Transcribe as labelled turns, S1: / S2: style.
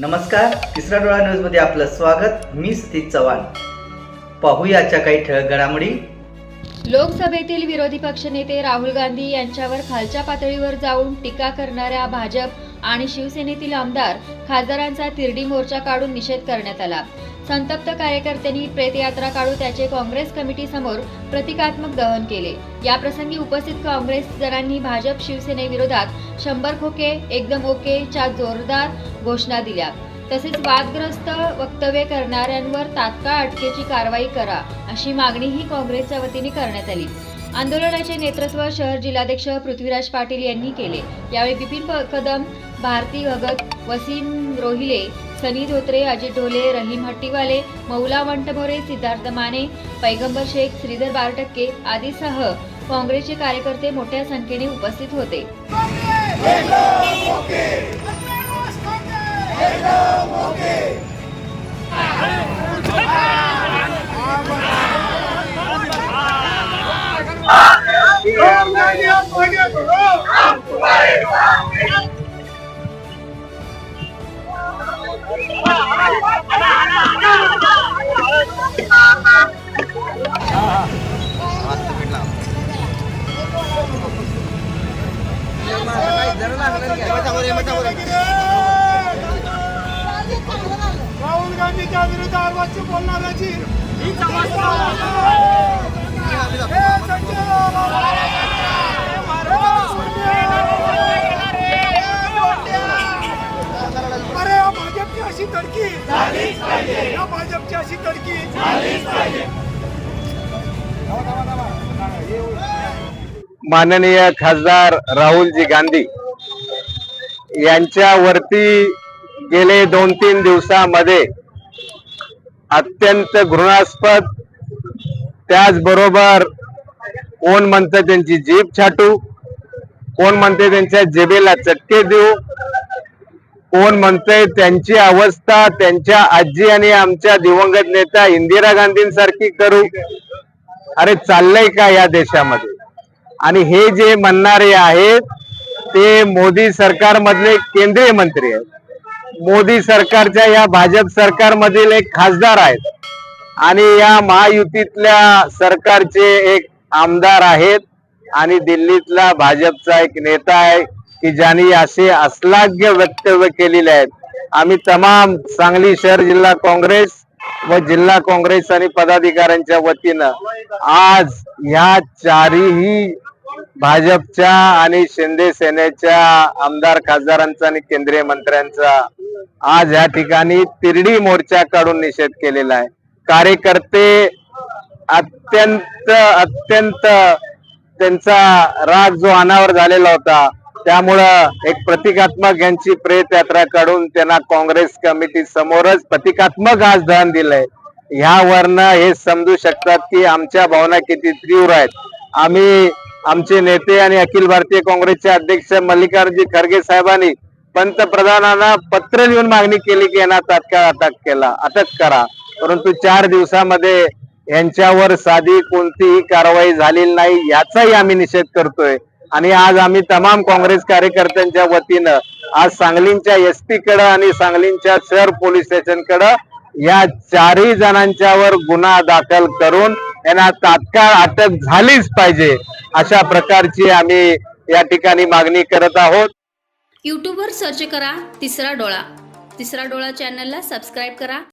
S1: नमस्कार तिसरा डोळा न्यूजमध्ये आपलं स्वागत. मी सतीश चव्हाण. पाहूयाच्या काही ठळक घडामोडी.
S2: लोकसभेतील विरोधी पक्षनेते राहुल गांधी यांच्यावर खालच्या पातळीवर जाऊन टीका करणाऱ्या भाजप आणि शिवसेनेतील आमदार खासदारांचा तिरडी मोर्चा काढून निषेध करण्यात आला. संतप्त कार्यकर्त्यांनी प्रेतयात्रा काढून त्याचे काँग्रेस कमिटी समोर प्रतिकात्मक दहन केले. याप्रसंगी उपस्थित काँग्रेस जणांनी भाजप शिवसेनेविरोधात शंभर खोके एकदम ओके च्या जोरदार घोषणा दिल्या. तसेच वादग्रस्त वक्तव्य करणाऱ्यांवर तात्काळ अटकेची कारवाई करा अशी मागणीही काँग्रेसच्या वतीने करण्यात आली. आंदोलनाचे नेतृत्व शहर जिल्हाध्यक्ष पृथ्वीराज पाटील यांनी केले. यावेळी बिपिन कदम भारती भगत वसीम रोहिले सनी धोत्रे अजित ढोले रहीम हट्टीवाले मौला वंटमोरे सिद्धार्थ माने पैगंबर शेख श्रीधर बारटक्के आदीसह काँग्रेसचे कार्यकर्ते मोठ्या संख्येने उपस्थित होते.
S3: राहुल गांधीच्या विरुद्ध अर्वाची बोलणाऱ्याची अरे या भाजपची अशी तडकी या भाजपची अशी तडकी
S4: माननीय खासदार राहुलजी गांधी यांच्यावरती गेले दोन तीन दिवसामध्ये अत्यंत घृणास्पद त्याचबरोबर कोण म्हणतं त्यांची जीभ छाटू कोण म्हणते त्यांच्या जेबेला चटके देऊ कोण म्हणतंय त्यांची अवस्था त्यांच्या आजी आणि आमच्या दिवंगत नेत्या इंदिरा गांधींसारखी करू. अरे चाललंय का या देशामध्ये? आणि हे जे म्हणणारे आहेत ते मोदी सरकारमधले केंद्रीय मंत्री आहेत. मोदी सरकारच्या या भाजप सरकारमधील एक खासदार आहेत. आणि या महायुतीतल्या सरकारचे एक आमदार आहेत. आणि दिल्लीतला भाजपचा एक नेता आहे की ज्यांनी असे अश्लाघ्य वक्तव्य केलेले आहेत. आम्ही तमाम सांगली शहर जिल्हा काँग्रेस व जिल्हा काँग्रेस आणि पदाधिकाऱ्यांच्या वतीनं आज ह्या चारही भाजपच्या आणि शिंदे सेनेच्या आमदार खासदारांचा आणि केंद्रीय मंत्र्यांचा आज या ठिकाणी तिरडी मोर्चाकडून निषेध केलेला आहे. कार्यकर्ते अत्यंत अत्यंत त्यांचा राग जो अनावर झालेला होता त्यामुळं एक प्रतिकात्मक यांची प्रेत यात्रा काढून त्यांना काँग्रेस कमिटी समोरच प्रतिकात्मक आज धन दिलंय. ह्यावरनं हे समजू शकतात की आमच्या भावना किती तीव्र आहेत. आम्ही आमचे नेते आणि अखिल भारतीय काँग्रेसचे अध्यक्ष मल्लिकार्जुन खरगे साहेबांनी पंतप्रधानांना पत्र लिहून मागणी केली की यांना तात्काळ अटक केला अटक करा. परंतु चार दिवसामध्ये यांच्यावर साधी कोणतीही कारवाई झालेली नाही याचाही आम्ही निषेध करतोय. आणि आज आम्ही तमाम काँग्रेस कार्यकर्त्यांच्या वतीनं आज सांगलींच्या एस पी कडे आणि सांगलींच्या शहर पोलीस स्टेशनकडे या चारही जणांच्यावर गुन्हा दाखल करून यांना तात्काळ अटक झालीच पाहिजे अशा प्रकारची आम्ही या ठिकाणी मागणी करत आहोत.
S5: यूट्यूबवर सर्च करा तिसरा डोळा. तिसरा डोळा चॅनलला सबस्क्राईब करा.